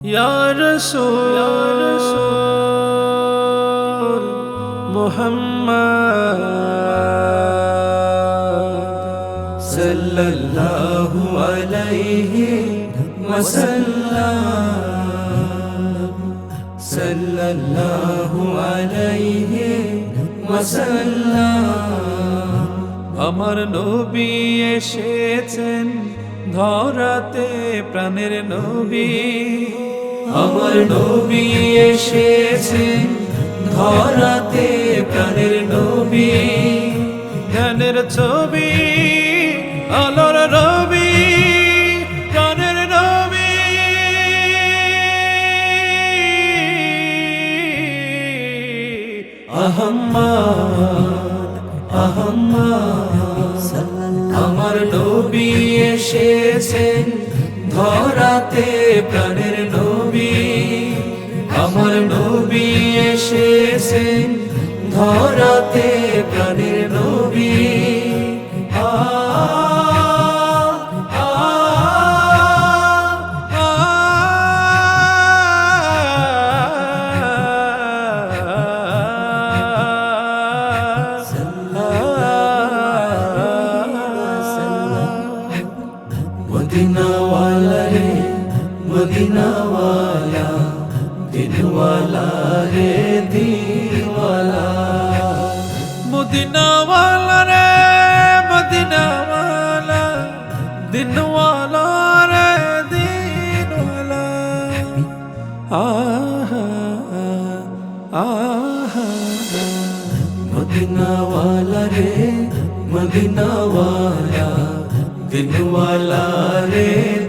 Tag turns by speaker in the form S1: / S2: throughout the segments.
S1: ইয়া রাসূল মুহাম্মদ সাল্লাল্লাহু আলাইহি ওয়াসাল্লাম সাল্লাল্লাহু আলাইহি ওয়াসাল্লাম আমার নবী এসেছেন ধরাতে প্রাণের নবী আমার নবী এসেছে ধরাতে প্রাণের নবী। জ্ঞানের ছবি, আলোর রবি, প্রাণের নবী। আহম্মদ আমার নবী এসেছেন ধরাতে প্রাণের নবী। আমার নবী এসেছেন ধরাতে প্রাণের নবী। মদিনাওয়ালা রে মদিনাওয়ালা। দিনওয়ালা রে দিনওয়ালা। মদিনাওয়ালা রে মদিনাওয়ালা। দিনওয়ালা রে দিনওয়ালা। আহা আহা। মদিনাওয়ালা রে মদিনাওয়ালা। দিনওয়ালা রে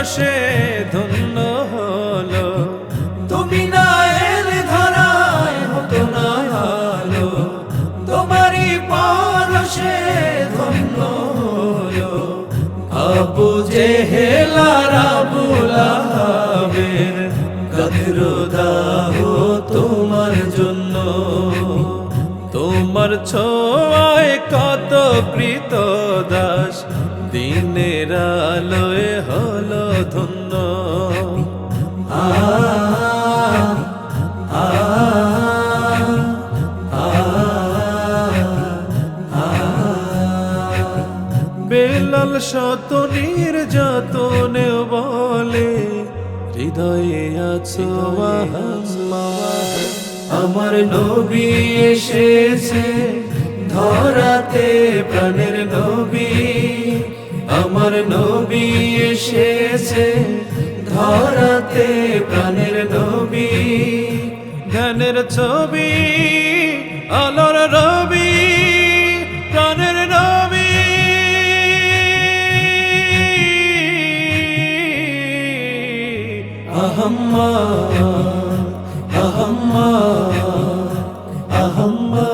S1: পরশে ধন্য হলো। তুমি না এলে ধরায় হতো না হলো তোমারই পরশে ধন্য হলো। আবু জেহেলার আবু লাহাবের কদরদাহ তোমার জন্য। তোমার ছোঁয়ায় কত প্রীত দাস, দিনের আলোয় হলো ধন্য। বেলাল শত নির্যাতনে বলে হৃদয়ে আছো আমার নবী এসেছে ধরাতে প্রাণের নবী। আমার নবী এসেছে ধরাতে প্রাণের নবী জ্ঞানের ছবি, আলোর রবি, প্রাণের নবী। আহম্মা আহম্মা আহম্মা